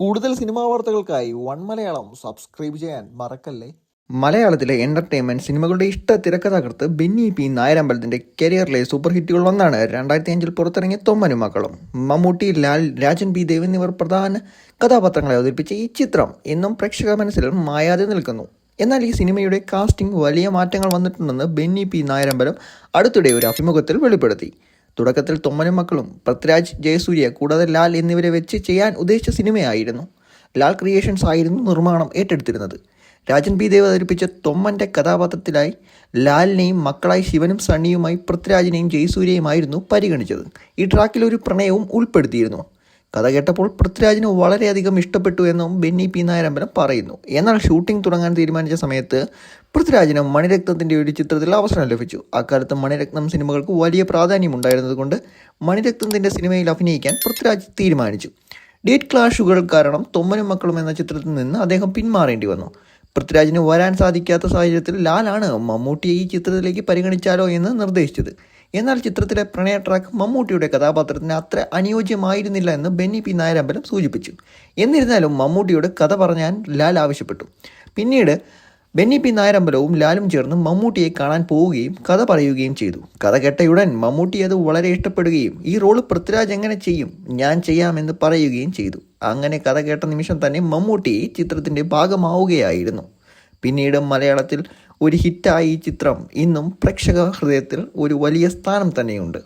കൂടുതൽ സിനിമാ വാർത്തകൾക്കായി one Malayalam subscribe ചെയ്യാൻ മറക്കല്ലേ? മലയാളത്തിലെ എന്റർടൈൻമെന്റ് സിനിമകളുടെ ഇഷ്ട തിരക്കഥാകൃത്ത് ബെന്നി പി നായരമ്പലത്തിന്റെ കരിയറിലെ സൂപ്പർ ഹിറ്റുകൾ ഒന്നാണ്. രണ്ടായിരത്തി അഞ്ചിൽ പുറത്തിറങ്ങിയ തൊമ്മനും മക്കളും മമ്മൂട്ടി ലാൽ രാജൻ ബി ദേവ് എന്നിവർ പ്രധാന കഥാപാത്രങ്ങളെ അവതരിപ്പിച്ച ഈ ചിത്രം ഇന്നും പ്രേക്ഷക മനസ്സിൽ മായാതെ നിൽക്കുന്നു. എന്നാൽ ഈ സിനിമയുടെ കാസ്റ്റിംഗ് വലിയ മാറ്റങ്ങൾ വന്നിട്ടുണ്ടെന്ന് ബെന്നി പി നായരമ്പലം അടുത്തിടെ ഒരു അഭിമുഖത്തിൽ വെളിപ്പെടുത്തി. തുടക്കത്തിൽ തൊമ്മനും മക്കളും പൃഥ്വിരാജ് ജയസൂര്യ കൂടാതെ ലാൽ എന്നിവരെ വെച്ച് ചെയ്യാൻ ഉദ്ദേശിച്ച സിനിമയായിരുന്നു. ലാൽ ക്രിയേഷൻസ് ആയിരുന്നു നിർമ്മാണം ഏറ്റെടുത്തിരുന്നത്. രാജൻ ബി ദേവ് അവതരിപ്പിച്ച തൊമ്മന്റെ കഥാപാത്രത്തിലായി ലാലിനെയും മക്കളായി ശിവനും സണ്ണിയുമായി പൃഥ്വിരാജിനെയും ജയസൂര്യയുമായിരുന്നു പരിഗണിച്ചത്. ഈ ട്രാക്കിൽ ഒരു പ്രണയവും ഉൾപ്പെടുത്തിയിരുന്നു. കഥ കേട്ടപ്പോൾ പൃഥ്വിരാജിന് വളരെയധികം ഇഷ്ടപ്പെട്ടു എന്നും ബെന്നി പി. നായരമ്പലം പറയുന്നു. എന്നാൽ ഷൂട്ടിംഗ് തുടങ്ങാൻ തീരുമാനിച്ച സമയത്ത് പൃഥ്വിരാജിന് മണിരത്നത്തിന്റെ ഒരു ചിത്രത്തിൽ അവസരം ലഭിച്ചു. അക്കാലത്ത് മണിരത്നം സിനിമകൾക്ക് വലിയ പ്രാധാന്യമുണ്ടായിരുന്നതുകൊണ്ട് മണിരത്നത്തിന്റെ സിനിമയിൽ അഭിനയിക്കാൻ പൃഥ്വിരാജ് തീരുമാനിച്ചു. ഡേറ്റ് ക്ലാഷുകൾ കാരണം തൊമ്മനും മക്കളും എന്ന ചിത്രത്തിൽ നിന്ന് അദ്ദേഹം പിന്മാറേണ്ടി വന്നു. പൃഥ്വിരാജിന് വരാൻ സാധിക്കാത്ത സാഹചര്യത്തിൽ ലാലാണ് മമ്മൂട്ടിയെ ഈ ചിത്രത്തിലേക്ക് പരിഗണിച്ചാലോ എന്ന് നിർദ്ദേശിച്ചത്. എന്നാൽ ചിത്രത്തിലെ പ്രണയ ട്രാക്ക് മമ്മൂട്ടിയുടെ കഥാപാത്രത്തിന് അത്ര അനുയോജ്യമായിരുന്നില്ല എന്ന് ബെന്നി പി നായരമ്പലം സൂചിപ്പിച്ചു. എന്നിരുന്നാലും മമ്മൂട്ടിയോട് കഥ പറഞ്ഞാൻ ലാൽ ആവശ്യപ്പെട്ടു. പിന്നീട് ബെന്നി പി നായരമ്പലവും ലാലും ചേർന്ന് മമ്മൂട്ടിയെ കാണാൻ പോവുകയും കഥ പറയുകയും ചെയ്തു. കഥ കേട്ടയുടൻ മമ്മൂട്ടി അത് വളരെ ഇഷ്ടപ്പെടുകയും ഈ റോൾ പൃഥ്വിരാജ് എങ്ങനെ ചെയ്യും? ഞാൻ ചെയ്യാമെന്ന് പറയുകയും ചെയ്തു. അങ്ങനെ കഥ കേട്ട നിമിഷം തന്നെ മമ്മൂട്ടി ചിത്രത്തിന്റെ ഭാഗമാവുകയായിരുന്നു. പിന്നീട് മലയാളത്തിൽ ഒരു ഹിറ്റായി ഈ ചിത്രം ഇന്നും പ്രേക്ഷക ഹൃദയത്തിൽ ഒരു വലിയ സ്ഥാനം തന്നെയുണ്ട്.